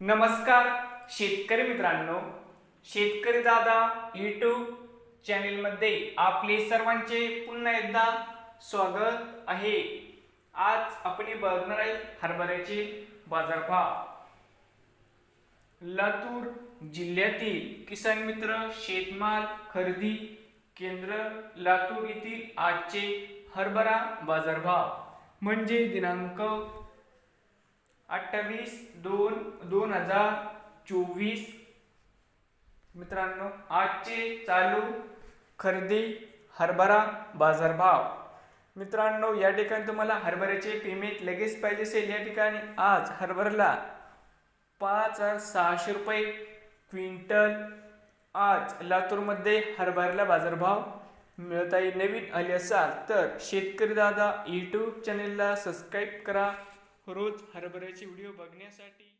नमस्कार शेतकरी मित्रांनो. शेतकरी दादा यूट्यूब चॅनेलमध्ये आपले सर्वांचे पुन्हा एकदा स्वागत आहे. आज आपण बघणार आहे हरभऱ्याचे बाजारभाव. लातूर जिल्ह्यातील किसान मित्र शेतमाल खरेदी केंद्र लातूर येथील आजचे हरभरा बाजारभाव. म्हणजे दिनांक अठ्ठावीस दोन दोन हजार चोवीस. मित्रांनो आजचे चालू खरेदी हरभरा बाजारभाव. मित्रांनो या ठिकाणी तुम्हाला हरभऱ्याचे पेमेंट लगेच पाहिजे असेल. या ठिकाणी आज हरभऱ्याला पाच हजार सहाशे रुपये क्विंटल आज लातूरमध्ये हरभऱ्याला बाजारभाव मिळत आहे. नवीन आले असाल तर शेतकरी दादा यूट्यूब चॅनेलला सबस्क्राईब करा. रोज हरभऱ्याचे व्हिडिओ बघण्यासाठी